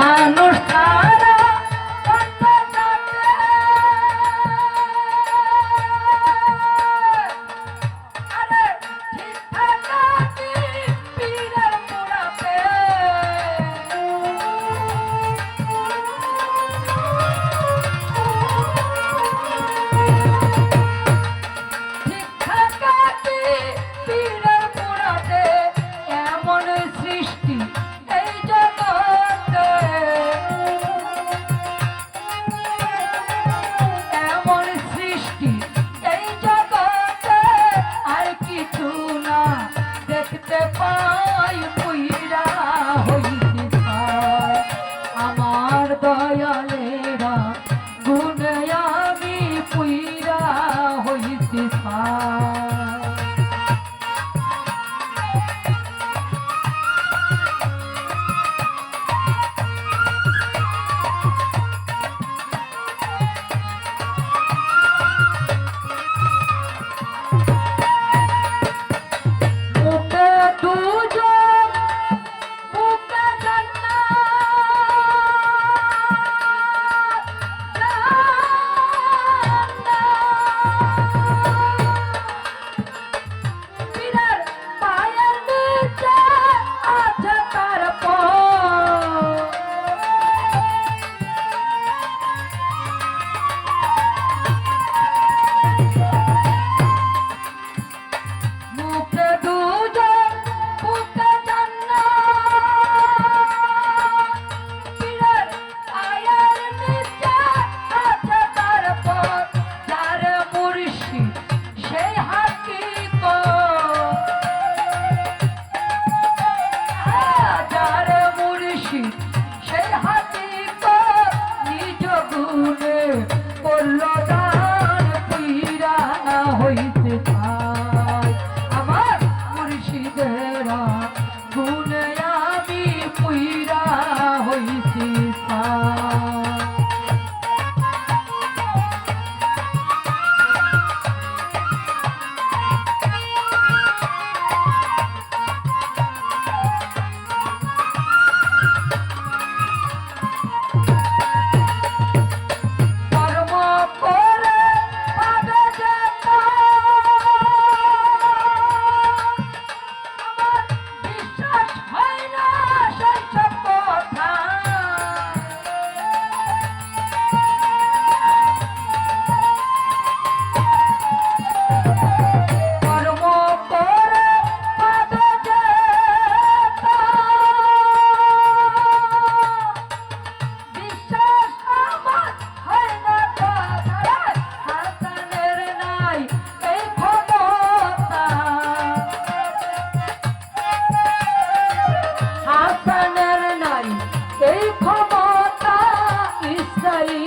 মানুষ চলে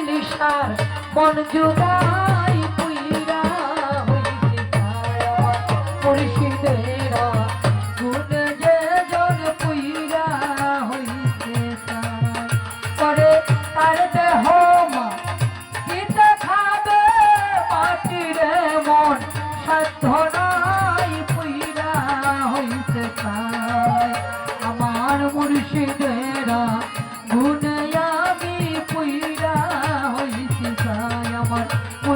নিশার মন জুড়া।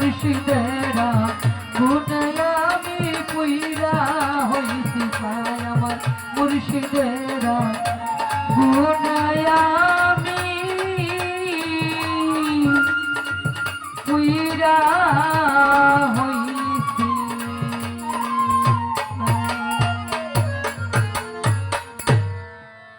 হইছি বেড়া গুনে আমি পুইরা হইছি পায় আমার মুর্শিদেরা গুনে আমি পুইরা